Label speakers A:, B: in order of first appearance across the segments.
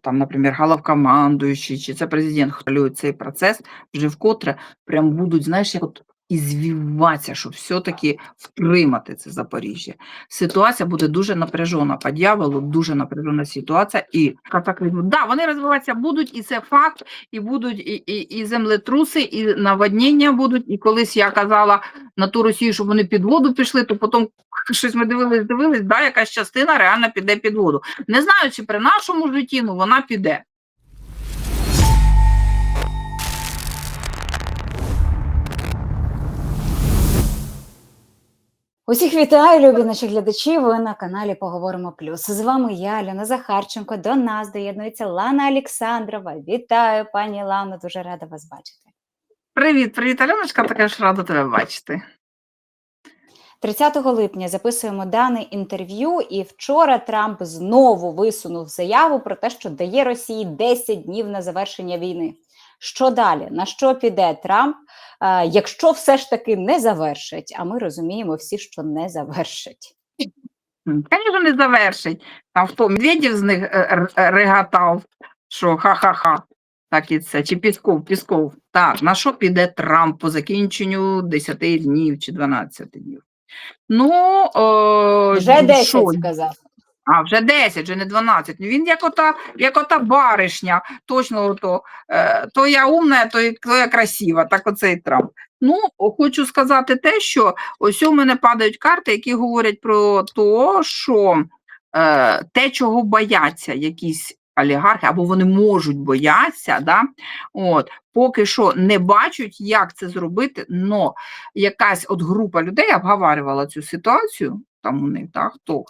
A: там, наприклад, головкомандуючий, чи це президент хвилюють цей процес, вже вкотре прям будуть, знаєш, як от ізвіватися, щоб все-таки втримати це Запоріжжя. Ситуація буде дуже напряжена. По дьяволу дуже напряжена ситуація. І як да, вони розвиватися будуть, і це факт, і будуть і, і, і землетруси, і наводнення будуть. І колись я казала на ту Росію, щоб вони під воду пішли, то потім щось ми дивились, дивились, да, якась частина реально піде під воду. Не знаю, чи при нашому житті, ну вона піде.
B: Усіх вітаю, любі наші глядачі. Ви на каналі Поговоримо Плюс. З вами я, Ляна Захарченко. До нас доєднується Лана Олександрова. Вітаю, пані Лано, дуже рада вас бачити.
A: Привіт, привіт, Альоночка, така ж рада тебе бачити.
B: 30 липня записуємо дане інтерв'ю, і вчора Трамп знову висунув заяву про те, що дає Росії 10 днів на завершення війни. Що далі? На що піде Трамп, е, якщо все ж таки не завершить? А ми розуміємо всі, що не завершить.
A: Звісно, не завершить. Там хто Медведєв з них е, е, реготав, що ха-ха-ха. Так і це. Чи Пісков, Пісков. Так, на що піде Трамп по закінченню 10 днів чи 12 днів? Ну, о,
B: Вже 10
A: що?
B: сказав.
A: А, вже 10, вже не 12. Ну, Він як ота, як ота баришня, точно ото, е, то я умна, то, я- красива, так оцей Трамп. Ну, хочу сказати те, що ось у мене падають карти, які говорять про те, що е, те, чого бояться якісь олігархи, або вони можуть боятися, да, от, поки що не бачать, як це зробити, но якась от група людей обговорювала цю ситуацію, там у них, так, хто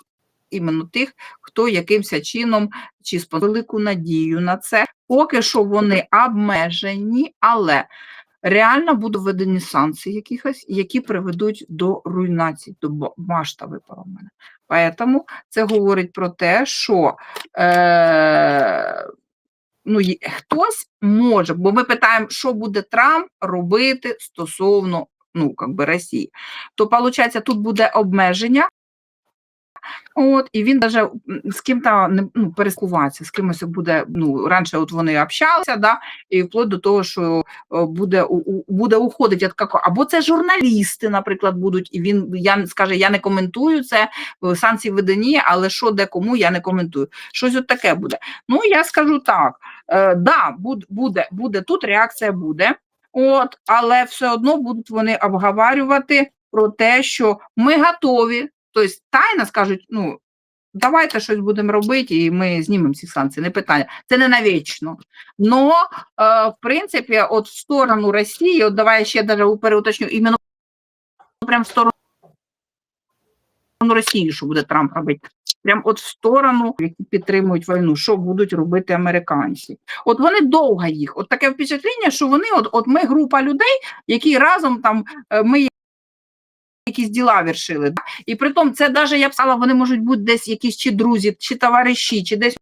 A: іменно тих, хто якимось чином чи велику надію на це. Поки що вони обмежені, але реально будуть введені санкції якихось, які приведуть до руйнації, до випала мене. Поэтому це говорить про те, що е, ну, хтось може, бо ми питаємо, що буде Трамп робити стосовно ну, би, Росії. То, виходить, тут буде обмеження, От, і він даже з ким-то не ну, перескуватися, з кимось буде. Ну раніше от вони общалися, да, і вплоть до того, що е, буде у, буде уходити від како. Або це журналісти, наприклад, будуть, і він я скаже, я не коментую це е, санкції видані, але що де кому я не коментую. Щось от таке буде. Ну я скажу так: е, да, буде, буде тут реакція буде. От, але все одно будуть вони обговорювати про те, що ми готові. Тобто тайно скажуть, ну давайте щось будемо робити, і ми знімемо ці санкції, не питання. Це не навічно. Но, е, в принципі, от в сторону Росії, от давай я ще даже переуточню, іменно прям в сторону Росії, що буде Трамп робити. Прям от в сторону, які підтримують війну, що будуть робити американці. От вони довго їх. От таке впечатлення, що вони, от, от ми група людей, які разом там е, ми якісь діла вершили. І при тому, це навіть я б сказала, вони можуть бути десь якісь чи друзі, чи товариші, чи десь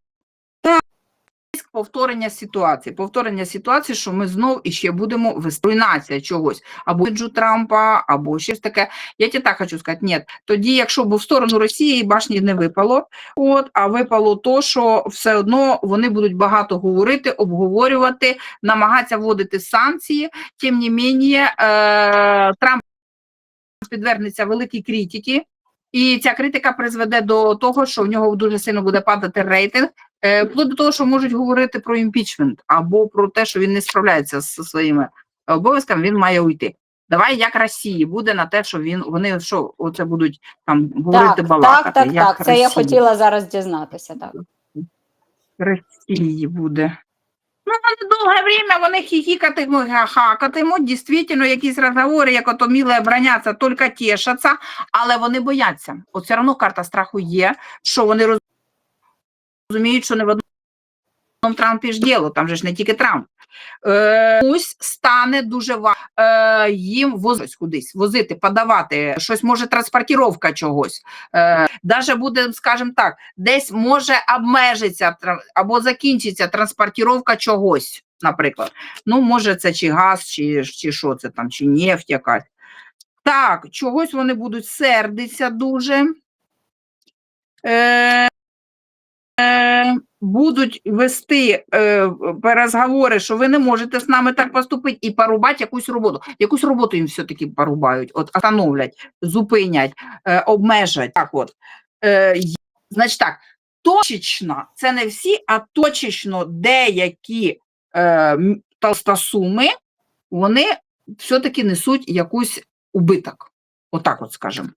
A: повторення ситуації. Повторення ситуації, що ми знов іще будемо вести чогось. Або джу Трампа, або щось таке. Я тебе так хочу сказати, ні. Тоді, якщо б в сторону Росії башні не випало, от, а випало то, що все одно вони будуть багато говорити, обговорювати, намагатися вводити санкції. Тим не менше, е, Трамп підвернеться великій критиці, і ця критика призведе до того, що в нього дуже сильно буде падати рейтинг, е, вплоть до того, що можуть говорити про імпічмент або про те, що він не справляється зі своїми обов'язками, він має уйти. Давай як Росії буде на те, що він вони що оце будуть там говорити
B: Так,
A: балакати.
B: так, так,
A: як
B: так. Це я хотіла зараз дізнатися. Так.
A: Росії буде. Ну, довге время вони хіхікатимуть, хахакатимуть, дійсно, якісь розговори, як ото міле обороняться, тільки тішаться, але вони бояться. От все одно карта страху є, що вони розуміють, що не в одному Трампі ж діло, там же ж не тільки Трамп. Е, Комусь стане дуже важко е, їм возити кудись, возити, подавати, щось може транспортіровка чогось. Е, даже буде, скажімо так, десь може обмежиться або закінчиться транспортіровка чогось, наприклад. Ну, може, це чи газ, чи, чи що це там, чи нефть якась. Так, чогось вони будуть сердитися дуже. Е, будуть вести е, переговори, що ви не можете з нами так поступити, і порубати якусь роботу. Якусь роботу їм все-таки порубають, от остановлять, зупинять, е, обмежать. Так от. Е, значить так, точечно, це не всі, а точечно деякі е, толстосуми, вони все-таки несуть якусь убиток. Отак от скажемо.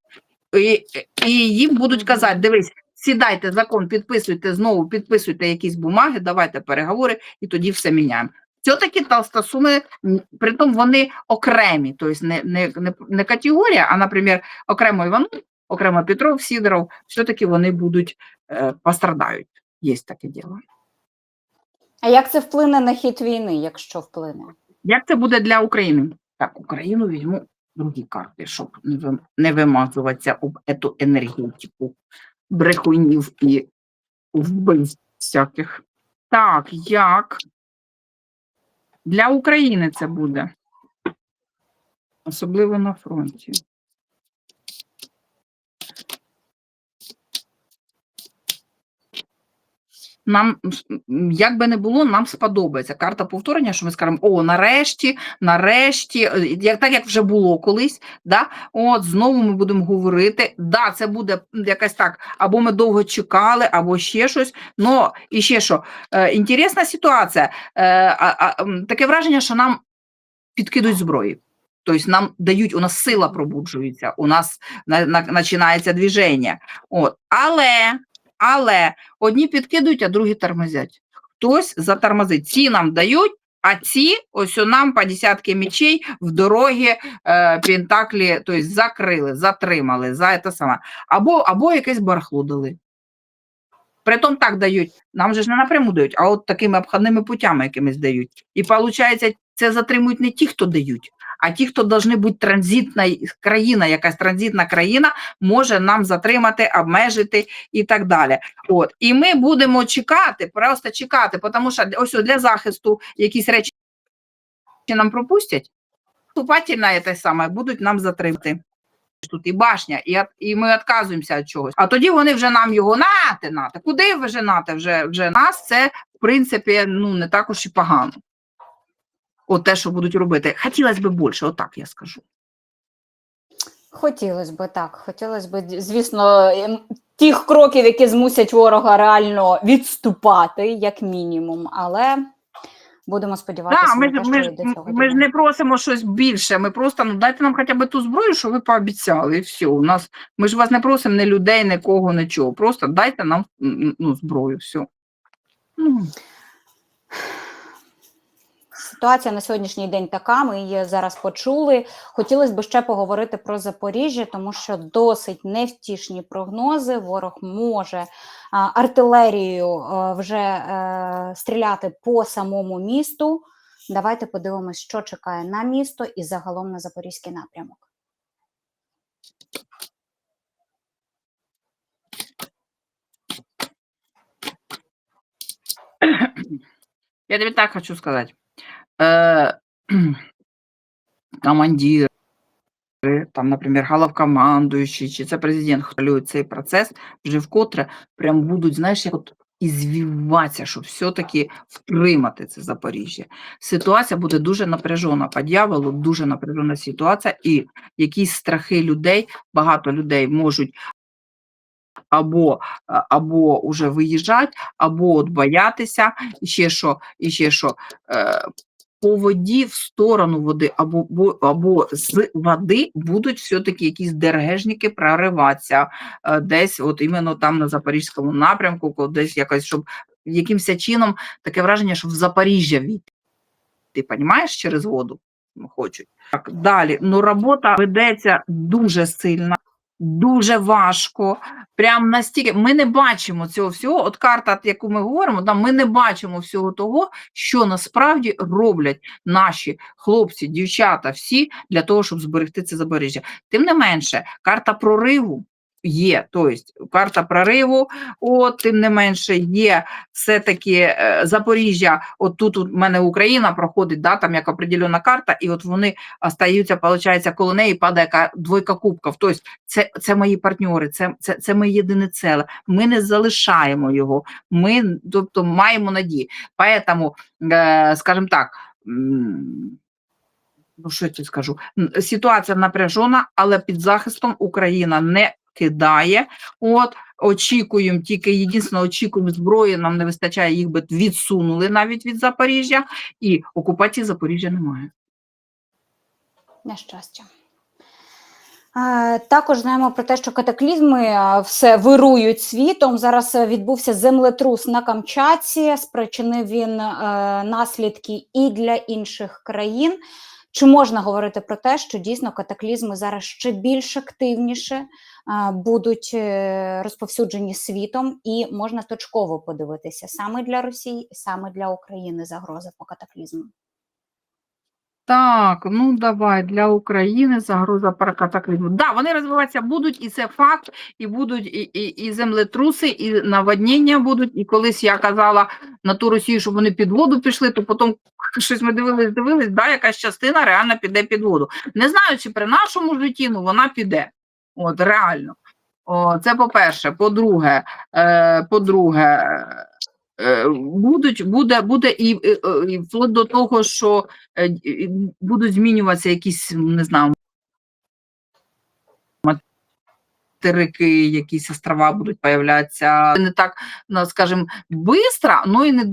A: І, і їм будуть казати: дивись, сідайте закон, підписуйте знову, підписуйте якісь бумаги, давайте переговори, і тоді все міняємо. Все-таки толстосуми, м, притом вони окремі, тобто не, не, не, не категорія, а, наприклад, окремо Іванов, окремо Петров, Сідоров, все-таки вони будуть е, пострадають. Є таке діло.
B: А як це вплине на хід війни, якщо вплине?
A: Як це буде для України? Так, Україну візьму другі карти, щоб не вимазуватися об ету енергетику брехунів і вбивць всяких. Так, як для України це буде? Особливо на фронті. Нам, як би не було, нам сподобається карта повторення, що ми скажемо, о, нарешті, нарешті, е, як, так як вже було колись, да? от знову ми будемо говорити. Да, це буде якась так, або ми довго чекали, або ще щось. Ну, і ще що, е, інтересна ситуація. Е, а, а, таке враження, що нам підкидують зброї. Тобто нам дають, у нас сила пробуджується, у нас на, на, починається движення. От. Але, але одні підкидують, а другі тормозять. Хтось затормозить. Ці нам дають, а ці ось у нам по десятки мечей в дорогі е, Пентаклі, тобто закрили, затримали, за це саме. Або, або якесь барахло дали. Притом так дають, нам же ж не напряму дають, а от такими обходними путями якимись дають. І виходить, це затримують не ті, хто дають, а ті, хто повинні бути транзитна країна, якась транзитна країна може нам затримати, обмежити і так далі. От. І ми будемо чекати, просто чекати, тому що ось для захисту якісь речі нам пропустять, вступательне те саме будуть нам затримати. Тут і башня, і, і ми відказуємося від чогось. А тоді вони вже нам його нате, нате. Куди ви женате? Вже, вже нас це, в принципі, ну не так уж і погано. От те, що будуть робити. Хотілося б більше, отак я скажу.
B: Хотілося б так. Хотілося б, звісно, ем, тих кроків, які змусять ворога реально відступати, як мінімум. Але будемо сподіватися,
A: Так, ми,
B: те,
A: ми,
B: що до цього
A: ми ж не просимо щось більше. Ми просто ну дайте нам хоча б ту зброю, що ви пообіцяли, і все. У нас ми ж вас не просимо ні людей, нікого, нічого. Просто дайте нам ну, зброю. Все.
B: Ситуація на сьогоднішній день така. Ми її зараз почули. Хотілося б ще поговорити про Запоріжжя, тому що досить невтішні прогнози. Ворог може артилерією а, вже е, стріляти по самому місту. Давайте подивимось, що чекає на місто і загалом на запорізький напрямок.
A: Я тобі так хочу сказати. Е, командири, там, наприклад, головкомандуючий, чи це президент хвилює цей процес, вже вкотре прям будуть, знаєш, як от і звіватися, щоб все-таки втримати це Запоріжжя. Ситуація буде дуже напряжена. По дьяволу дуже напряжена ситуація, і якісь страхи людей, багато людей можуть або, або уже виїжджати, або от боятися, і ще що, і ще що. По воді в сторону води або, бо- або з води будуть все-таки якісь ДРГшники прориватися е, десь, от іменно там на Запорізькому напрямку, десь якось, щоб якимось чином таке враження, що в Запоріжжя війти. Ти розумієш, через воду хочуть. Так, далі. Ну, робота ведеться дуже сильно, дуже важко. Прям настільки ми не бачимо цього всього. От карта, яку ми говоримо, там ми не бачимо всього того, що насправді роблять наші хлопці, дівчата, всі для того, щоб зберегти це Забережжя. Тим не менше, карта прориву, є, тобто карта прориву, от, тим не менше, є все-таки е, Запоріжжя, от тут у мене Україна проходить, да, там як определена карта, і от вони остаються, виходить, коло неї падає двойка кубків. Тобто це, це мої партнери, це, це, це ми єдине ціле. Ми не залишаємо його, ми тобто, маємо надію. Поэтому, е, скажімо так, ну що я скажу, ситуація напряжена, але під захистом Україна не кидає. От очікуємо тільки єдине, очікуємо зброї. Нам не вистачає, їх би відсунули навіть від Запоріжжя, і окупації Запоріжжя немає.
B: На щастя. Е, Також знаємо про те, що катаклізми е, все вирують світом. Зараз е, відбувся землетрус на Камчатці. Спричинив він наслідки і для інших країн. Чи можна говорити про те, що дійсно катаклізми зараз ще більш активніше е, будуть е, розповсюджені світом, і можна точково подивитися саме для Росії, саме для України загроза по катаклізму?
A: Так, ну давай для України загроза про катаклізму. Да, вони розвиватися будуть, і це факт, і будуть і, і, і землетруси, і наводнення будуть. І колись я казала на ту Росію, щоб вони під воду пішли, то потім щось ми дивились, дивились, да, якась частина реально піде під воду. Не знаю, чи при нашому житті, ну вона піде. От реально. О, це по-перше. По-друге, е, по-друге, будуть, буде, буде і, і, і вплоть до того, що е, будуть змінюватися якісь, не знаю, материки, якісь острова будуть появлятися. Не так, ну, скажімо, бистро, ну і не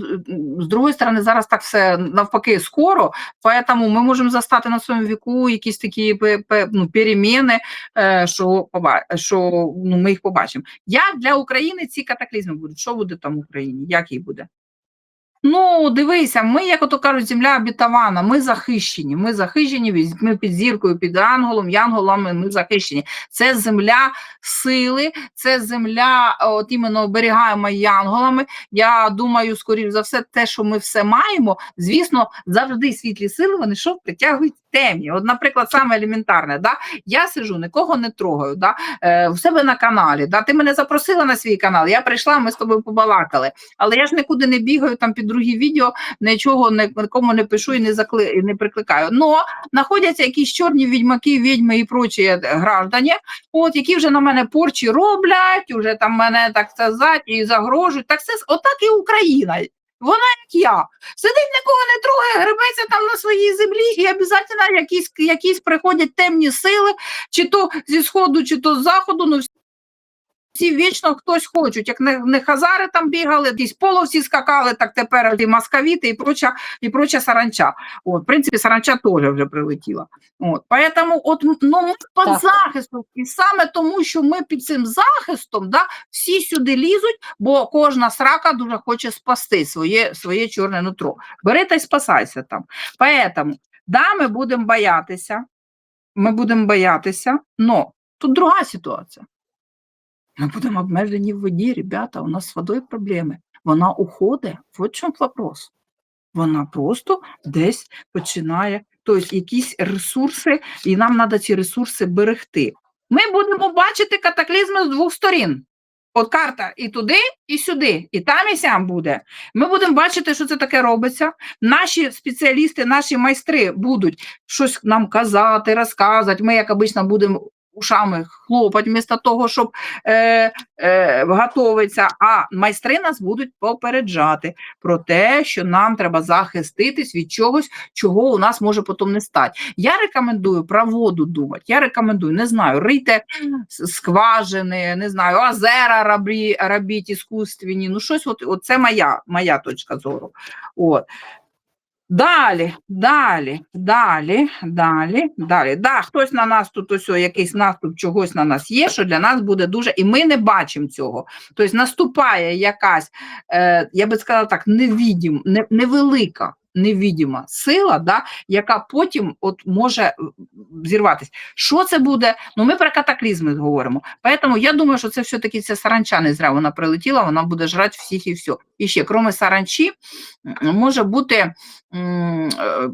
A: з другої сторони, зараз так все навпаки скоро, поэтому ми можемо застати на своєму віку якісь такі ну, переміни, е, що, що ну, ми їх побачимо. Як для України ці катаклізми будуть? Що буде там в Україні? Як їй буде? Ну, дивися, ми, як ото кажуть, земля обітована, ми захищені. Ми захищені, ми під зіркою, під анголом, янголами, ми захищені. Це земля сили, це земля, от іменно оберігаємо янголами. Я думаю, скоріш за все, те, що ми все маємо, звісно, завжди світлі сили, вони що притягують темні. От, наприклад, саме елементарне, да? я сижу, нікого не трогаю, да? е, в себе на каналі. Да? Ти мене запросила на свій канал, я прийшла, ми з тобою побалакали. Але я ж нікуди не бігаю там під другі відео, нічого нікому не пишу і не закли... і не прикликаю. Но знаходяться якісь чорні відьмаки, відьми і прочі граждані, от які вже на мене порчі роблять, вже там мене так сказати і загрожують. Так с- отак і Україна. Вона як я. Сидить, нікого не трогає, гребеться там на своїй землі, і обов'язково якісь, якісь приходять темні сили, чи то зі сходу, чи то з заходу. Ну, всі вічно хтось хочуть. Як не, не хазари там бігали, якісь половці скакали, так тепер і московіти, і проча, і проча саранча. От, в принципі, саранча теж вже прилетіла. От, поэтому от, ну, ми під
B: Так.
A: захистом, і саме тому, що ми під цим захистом, да, всі сюди лізуть, бо кожна срака дуже хоче спасти своє, своє чорне нутро. Бери та й спасайся там. Поэтому, да, ми будемо боятися, ми будемо боятися, но тут друга ситуація. Ми будемо обмежені в воді, ребята, у нас з водою проблеми. Вона уходить, от в чому вопрос. Вона просто десь починає, тобто якісь ресурси, і нам треба ці ресурси берегти. Ми будемо бачити катаклізми з двох сторін. От карта і туди, і сюди, і там, і сям буде. Ми будемо бачити, що це таке робиться. Наші спеціалісти, наші майстри будуть щось нам казати, розказувати. Ми, як обично, будемо ушами хлопати, вмісто того, щоб е, е, готовиться, а майстри нас будуть попереджати про те, що нам треба захиститись від чогось, чого у нас може потім не стати. Я рекомендую про воду думати. Я рекомендую, не знаю, рийте скважини, не знаю, озера робі, робіть іскусственні. Ну, щось, от, от це моя, моя точка зору. От. Далі, далі, далі, далі, далі. Да, хтось на нас тут ось якийсь наступ чогось на нас є, що для нас буде дуже, і ми не бачимо цього. Тобто наступає якась, е, я би сказала так, невідім, не, невелика, невідима сила, да, яка потім от може е, зірватися. Що це буде? Ну, ми про катаклізми говоримо. Поэтому я думаю, що це все-таки ця саранча не зря вона прилетіла, вона буде жрати всіх і все. І ще, крім саранчі, може бути, е,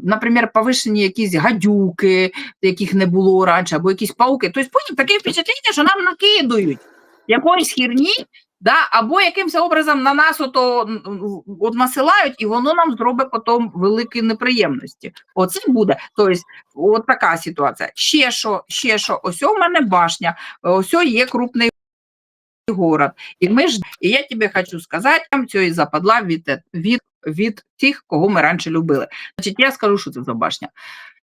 A: наприклад, повишені якісь гадюки, яких не було раніше, або якісь пауки. Тобто потім таке впечатлення, що нам накидують якоїсь херні, да, або якимось образом на нас ото от насилають, і воно нам зробить потім великі неприємності. Оце буде. Тобто, от така ситуація. Ще що, ще що, ось у мене башня, ось є крупний город. І ми ж, і я тобі хочу сказати, цього і западла від, від, від тих, кого ми раніше любили. Значить, я скажу, що це за башня.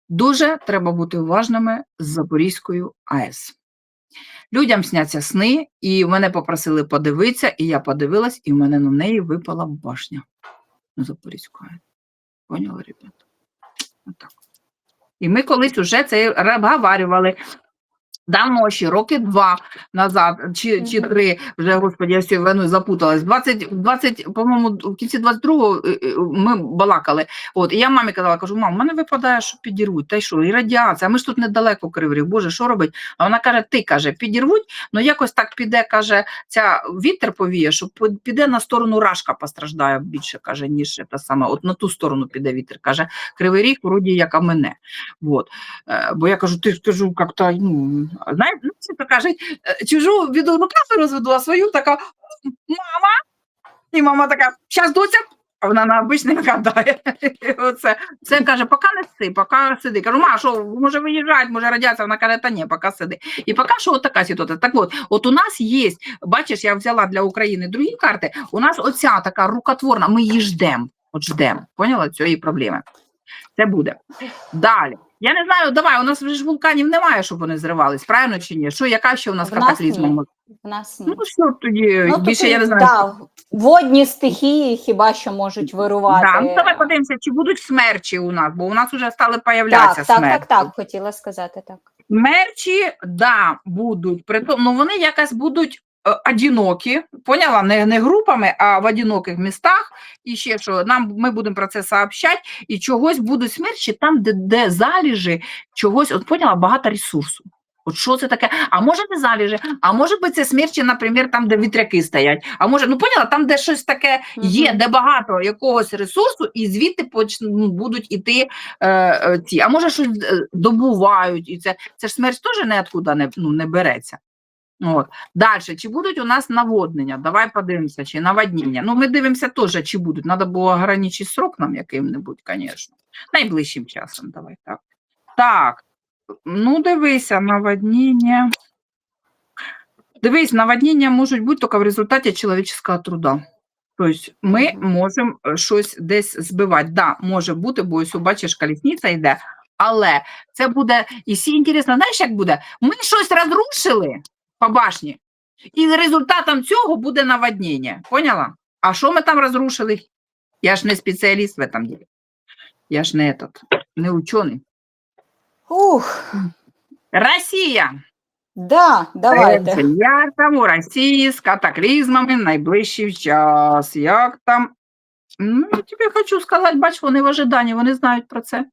A: Дуже треба бути уважними з Запорізькою АЕС. Людям сняться сни, і мене попросили подивитися, і я подивилась, і в мене на неї випала башня на Запорізьку Поняли, ребята? Отак. І ми колись уже це обговорювали. Давно ще роки два назад, чи, чи три, вже, господи, я всю війну запуталась. 20, 20, по-моєму, в кінці 22-го е, е, ми балакали. От, і я мамі казала, кажу, мам, в мене випадає, що підірвуть, та й що, і радіація, ми ж тут недалеко Кривий боже, що робить? А вона каже, ти, каже, підірвуть, ну якось так піде, каже, ця вітер повіє, що піде на сторону Рашка постраждає більше, каже, ніж та саме, от на ту сторону піде вітер, каже, Кривий Ріг, вроді, як мене. Вот. Е, Бо я кажу, ти скажу, як-то, ну, знаєш, ну, це то кажуть, е, чужу віду ну, кафе розведу, а свою така, мама, і мама така, щас доця, а вона на обичний гадає. Оце. Це каже, поки не сиди, поки сиди. Кажу, ма, що, може виїжджати, може радіація, вона каже, та ні, поки сиди. І поки що от така ситуація. Так от, от у нас є, бачиш, я взяла для України другі карти, у нас оця така рукотворна, ми її ждемо, от ждемо, поняла, цієї проблеми. Це буде. Далі. Я не знаю, давай, у нас вже ж вулканів немає, щоб вони зривались, правильно чи ні? Що, яка ще у нас катаклізма?
B: В нас ні.
A: Ну, що тоді,
B: Ну,
A: більше
B: тут,
A: я не знаю.
B: да, водні стихії хіба що можуть вирувати.
A: Да, ну, давай подивимося, чи будуть смерчі у нас, бо у нас вже стали
B: так,
A: появлятися
B: так,
A: смерчі.
B: так, так, хотіла сказати так.
A: Смерчі, да, будуть. Притом, ну вони якось будуть одинокі, поняла? Не, не групами, а в одиноких містах. І ще що, нам ми будемо про це сообщати, і чогось будуть смерчі там, де, де заліжі чогось, от поняла, багато ресурсу. От що це таке? А може не заліжі, а може би це смерчі, наприклад, там, де вітряки стоять. А може, ну поняла, там, де щось таке є, де багато якогось ресурсу, і звідти поч... ну, будуть іти е, е, ці. А може, щось е, добувають, і це, це ж смерть теж ніоткуда не, ну, не береться. От. Далі, чи будуть у нас наводнення? Давай подивимося, чи наводнення. Ну, ми дивимося теж, чи будуть. Треба було ограничити срок нам яким-небудь, звісно. Найближчим часом, давай так. Так, ну дивися, наводнення. Дивись, наводнення можуть бути тільки в результаті чоловічого труда. Тобто ми можемо е, щось десь збивати. Да, може бути, бо ось бачиш, колісниця йде, але це буде, і всі інтересно, знаєш, як буде? Ми щось розрушили по башні, і результатом цього буде наводнення. Поняла? А що ми там розрушили? Я ж не спеціаліст в этом ділі. Я ж не этот, не учений.
B: Ух,
A: Росія.
B: да, давайте.
A: Як там у Росії з катаклізмами в найближчий час? Як там? Ну, я тобі хочу сказати, бач, вони в ожиданні, вони знають про це.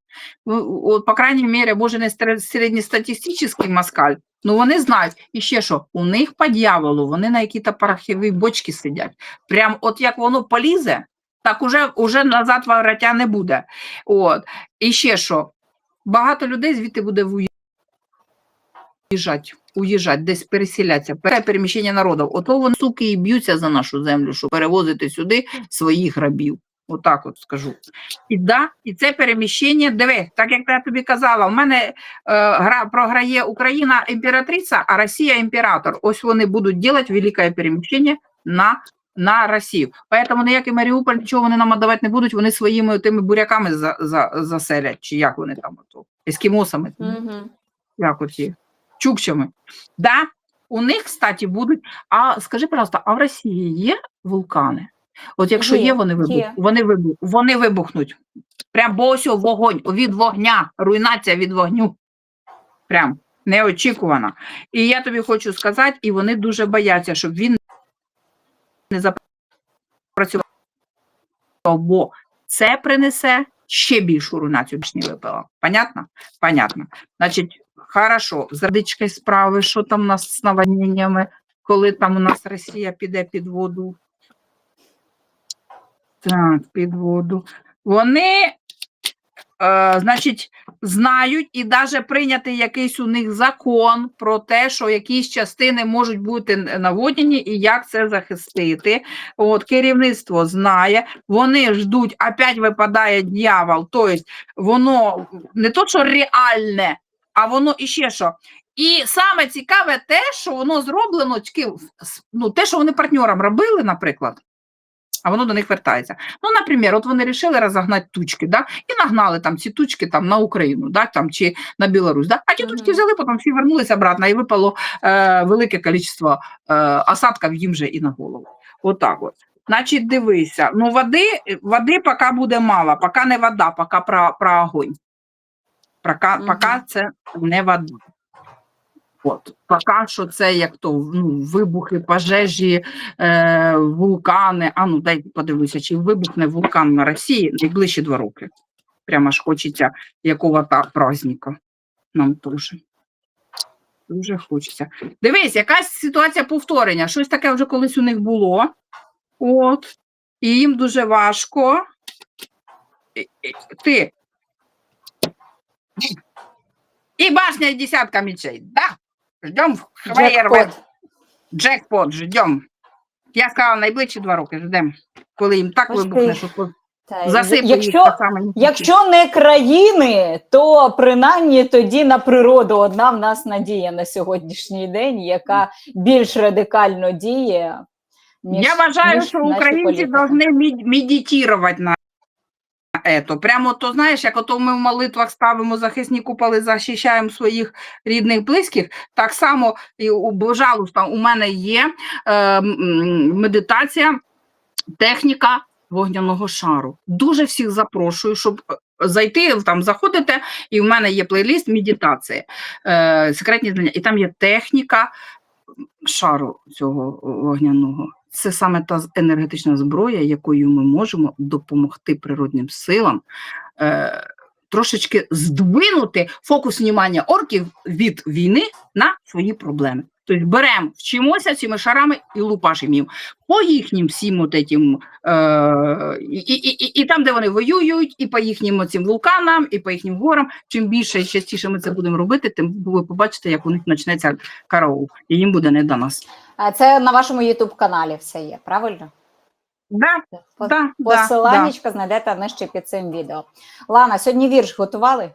A: По крайній мірі, може, не середньостатистичний москаль, ну вони знають. І ще що, у них по дьяволу, вони на якій-то пороховій бочці сидять. Прям от як воно полізе, так уже, уже назад вороття не буде. От. І ще що, багато людей звідти буде уїжджати, уїжджати, десь переселятися, Пере- переміщення народів. Ото вони, суки, і б'ються за нашу землю, щоб перевозити сюди своїх рабів. Отак от скажу. І да, і це переміщення, диви, так як я тобі казала, в мене е, гра програє Україна імператриця, а Росія імператор. Ось вони будуть робити велике переміщення на, на Росію. Поэтому ніякий Маріуполь, нічого вони нам давати не будуть, вони своїми тими буряками за, за, заселять, чи як вони там, ото, ескімосами.
B: Мгм.
A: Як оці чукчами. Да, у них, кстати, будуть. А скажи, пожалуйста, а в Росії є вулкани? От якщо є,
B: Є,
A: вони, вибух,
B: є.
A: вони, вибух, вони вибухнуть. Прям бо ось вогонь від вогня, руйнація від вогню. Прям неочікувана. І я тобі хочу сказати, і вони дуже бояться, щоб він не запрацював, бо це принесе ще більшу руйнацію більш не випила. Понятно? Понятно. Значить, хорошо, з радичкою справи, що там у нас з наводненнями, коли там у нас Росія піде під воду. Так, під воду. Вони, е, значить, знають і навіть прийнятий якийсь у них закон про те, що якісь частини можуть бути наводнені і як це захистити. От керівництво знає, вони ждуть, опять випадає дьявол, тобто воно не то, що реальне, а воно іще що. І саме цікаве те, що воно зроблено, ну, те, що вони партнерам робили, наприклад, а воно до них вертається. Ну, наприклад, от вони вирішили розогнати тучки, да, і нагнали там ці тучки там, на Україну, да, там, чи на Білорусь. Да? А ті тучки взяли, потім всі вернулися обратно, і випало е, велике кількість е, осадків їм же і на голову. Отак от. Значить, дивися, ну води, води поки буде мало, поки не вода, поки про, про огонь. Поки,
B: Мгм.
A: поки це не вода. От, поки що це як то ну, вибухи, пожежі, е, вулкани. А ну дай подивися, чи вибухне вулкан на Росії найближчі два роки. Прямо ж хочеться якого-то праздника. Нам теж. Дуже хочеться. Дивись, якась ситуація повторення. Щось таке вже колись у них було. От. І їм дуже важко. Ти. І башня, і десятка мечей. Да. Ждем феєрверк.
B: Джекпот.
A: Джекпот, ждем. Я сказала, найближчі два роки ждем. Коли їм так вибухне, що засипе
B: якщо, Якщо не країни, то принаймні тоді на природу одна в нас надія на сьогоднішній день, яка більш радикально діє. Ніж,
A: Я вважаю,
B: ніж
A: що українці повинні мед- медитувати на это. Прямо то, знаєш, як ото ми в молитвах ставимо захисні куполи, захищаємо своїх рідних, близьких, так само, і, у- пожалуйста, у мене є е, медитація, техніка вогняного шару. Дуже всіх запрошую, щоб е, зайти, там заходите, і в мене є плейліст медитації, е, секретні знання, і там є техніка шару цього вогняного. Це саме та енергетична зброя, якою ми можемо допомогти природним силам е, трошечки здвинути фокус внимання орків від війни на свої проблеми. Тобто беремо, вчимося цими шарами і лупашимо їм по їхнім всім от этим, е, і, і, і, і там, де вони воюють, і по їхнім цим вулканам, і по їхнім горам. Чим більше і частіше ми це будемо робити, тим ви побачите, як у них почнеться караул, і їм буде не до нас.
B: Це на вашому Ютуб каналі все є, правильно?
A: Да,
B: По-
A: да, да, да.
B: Знайдете нижче під цим відео. Лана, сьогодні вірш готували?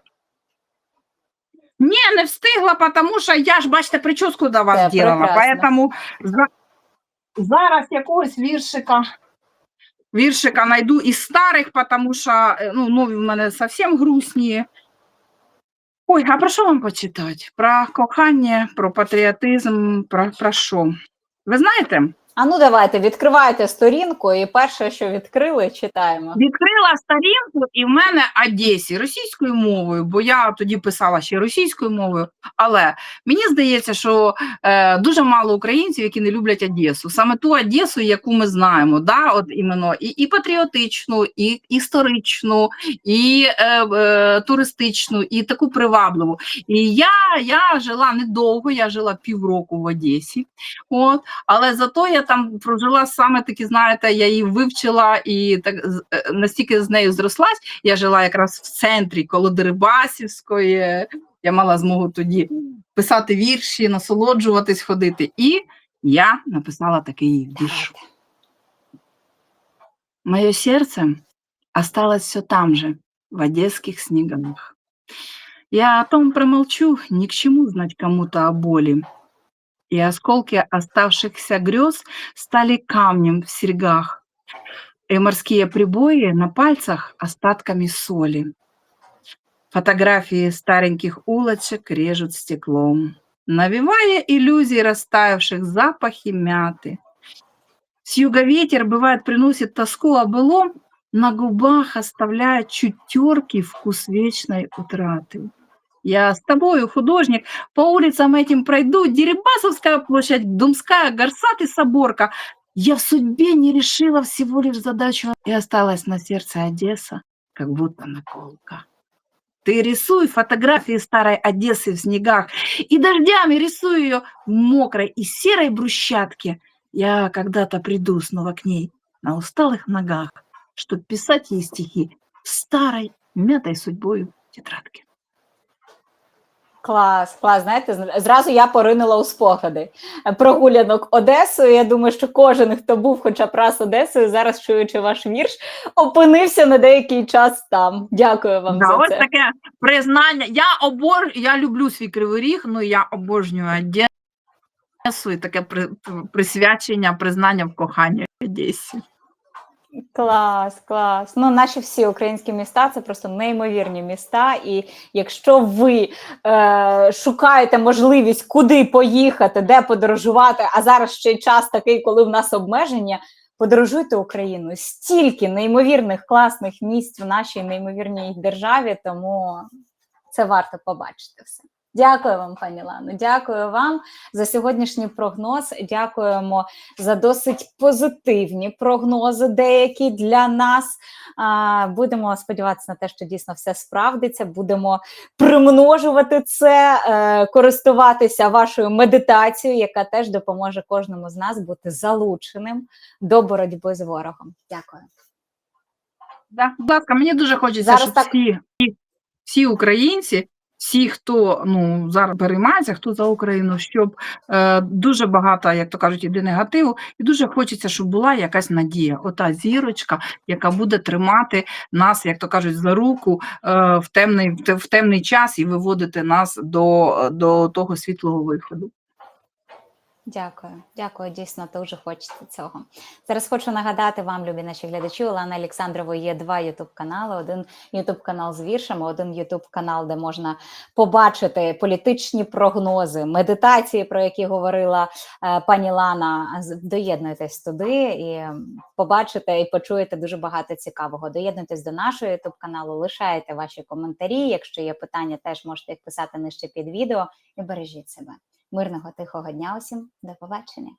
A: Ні, не встигла, тому що я ж, бачите, прическу до вас
B: прекрасно.
A: поэтому за... зараз якогось віршика, віршика найду із старих, тому що е, ну, нові в мене зовсім грустні. Ой, а про що вам почитати? Про кохання, про патріотизм, про, про що? Ви знаєте,
B: А ну давайте, відкривайте сторінку, і перше, що відкрили, читаємо.
A: Відкрила сторінку, і в мене Одесі російською мовою, бо я тоді писала ще російською мовою. Але мені здається, що е, дуже мало українців, які не люблять Одесу. Саме ту Одесу, яку ми знаємо, да, от іменно і, і патріотичну, і історичну, і е, е, туристичну, і таку привабливу. І я, я жила недовго, я жила півроку в Одесі. От, але зато я там прожила саме таки, знаєте, я її вивчила і так е, настільки з нею зрослась. Я жила якраз в центрі коло Дерибасівської. Я мала змогу тоді писати вірші, насолоджуватись, ходити. І я написала такий вірш. Мое сердце осталось все там же, в одесских снегах. Я о том промолчу, ни к чему знать кому-то о боли. И осколки оставшихся грез стали камнем в серьгах, и морские прибои на пальцах остатками соли. Фотографии стареньких улочек режут стеклом, навевая иллюзии растаявших запахи мяты. С юга ветер, бывает, приносит тоску о былом, на губах оставляя чуть теркий вкус вечной утраты. Я с тобою, художник, по улицам этим пройду, Дерибасовская площадь, Думская, Горсат и Соборка. Я в судьбе не решила всего лишь задачу, и осталась на сердце Одесса, как будто наколка. Ты рисуй фотографии старой Одессы в снегах и дождями рисуй ее в мокрой и серой брусчатке. Я когда-то приду снова к ней на усталых ногах, чтобы писать ей стихи в старой, мятой судьбою тетрадке.
B: Клас, клас. Знаєте, зразу я поринула у спогади прогулянок Одесою. Я думаю, що кожен, хто був хоча б раз Одесою, зараз чуючи ваш вірш, опинився на деякий час там. Дякую вам
A: Да,
B: за
A: ось
B: це.
A: таке признання. Я обож... я люблю свій кривий ріг, ну я обожнюю Одесу і таке при... присвячення, признання в коханні Одесі.
B: Клас, клас. Ну, наші всі українські міста це просто неймовірні міста. І якщо ви е, шукаєте можливість, куди поїхати, де подорожувати, а зараз ще й час такий, коли в нас обмеження. Подорожуйте Україну. Стільки неймовірних класних місць в нашій неймовірній державі, тому це варто побачити все. Дякую вам, пані Лано. Дякую вам за сьогоднішній прогноз. Дякуємо за досить позитивні прогнози, деякі для нас. Будемо сподіватися на те, що дійсно все справдиться. Будемо примножувати це, е, користуватися вашою медитацією, яка теж допоможе кожному з нас бути залученим до боротьби з ворогом. Дякую.
A: Да. Будь ласка, мені дуже хочеться,
B: Зараз
A: щоб
B: так-
A: всі, всі- всі українці, всі, хто ну, зараз переймається, хто за Україну, щоб е, дуже багато, як то кажуть, іде негативу, і дуже хочеться, щоб була якась надія, ота зірочка, яка буде тримати нас, як то кажуть, за руку е, в, темний, в темний час і виводити нас до, до того світлого виходу.
B: Дякую, дякую. Дійсно, дуже хочеться цього. Зараз хочу нагадати вам, любі наші глядачі, у Олександрової є два ютуб канали: один ютуб канал з віршами, один ютуб канал, де можна побачити політичні прогнози, медитації, про які говорила е, пані Лана. Доєднуйтесь туди і побачите і почуєте дуже багато цікавого. Доєднуйтесь до нашого ютуб каналу, лишайте ваші коментарі. Якщо є питання, теж можете їх писати нижче під відео і бережіть себе. Мирного тихого дня усім. До побачення.